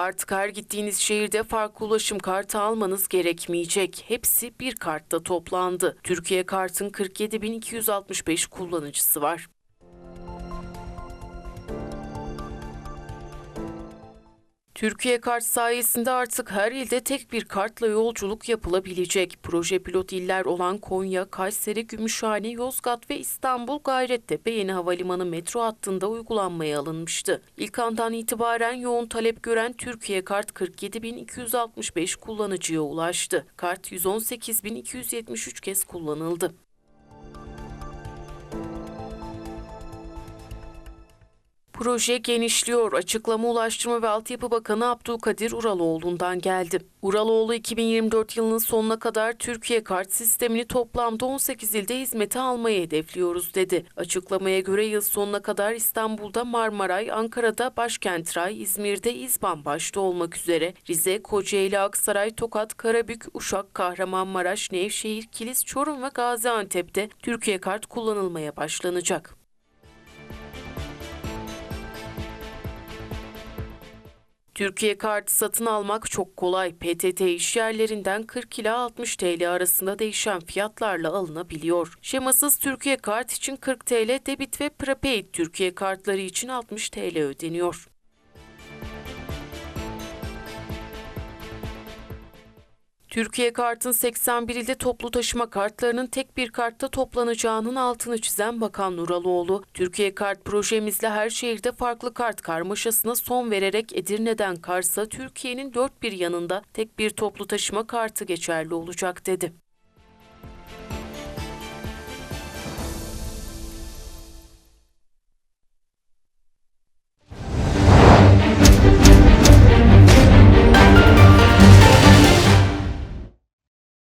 Artık her gittiğiniz şehirde farklı ulaşım kartı almanız gerekmeyecek. Hepsi bir kartta toplandı. Türkiye Kart'ın 47.265 kullanıcısı var. Türkiye Kart sayesinde artık her ilde tek bir kartla yolculuk yapılabilecek. Proje pilot iller olan Konya, Kayseri, Gümüşhane, Yozgat ve İstanbul Gayrettepe Yeni Havalimanı metro hattında uygulanmaya alınmıştı. İlk andan itibaren yoğun talep gören Türkiye Kart 47.265 kullanıcıya ulaştı. Kart 118.273 kez kullanıldı. Proje genişliyor. Açıklama Ulaştırma ve Altyapı Bakanı Abdülkadir Uraloğlu'ndan geldi. Uraloğlu 2024 yılının sonuna kadar Türkiye kart sistemini toplamda 18 ilde hizmete almayı hedefliyoruz dedi. Açıklamaya göre yıl sonuna kadar İstanbul'da Marmaray, Ankara'da Başkent Ray, İzmir'de İzban başta olmak üzere Rize, Kocaeli, Aksaray, Tokat, Karabük, Uşak, Kahramanmaraş, Nevşehir, Kilis, Çorum ve Gaziantep'te Türkiye kart kullanılmaya başlanacak. Türkiye kartı satın almak çok kolay. PTT iş yerlerinden 40 ila 60 TL arasında değişen fiyatlarla alınabiliyor. Şemasız Türkiye kart için 40 TL, debit ve prepaid Türkiye kartları için 60 TL ödeniyor. Türkiye Kart'ın 81 ilde toplu taşıma kartlarının tek bir kartta toplanacağının altını çizen Bakan Nuraloğlu, Türkiye Kart projemizle her şehirde farklı kart karmaşasına son vererek Edirne'den Kars'a Türkiye'nin dört bir yanında tek bir toplu taşıma kartı geçerli olacak dedi.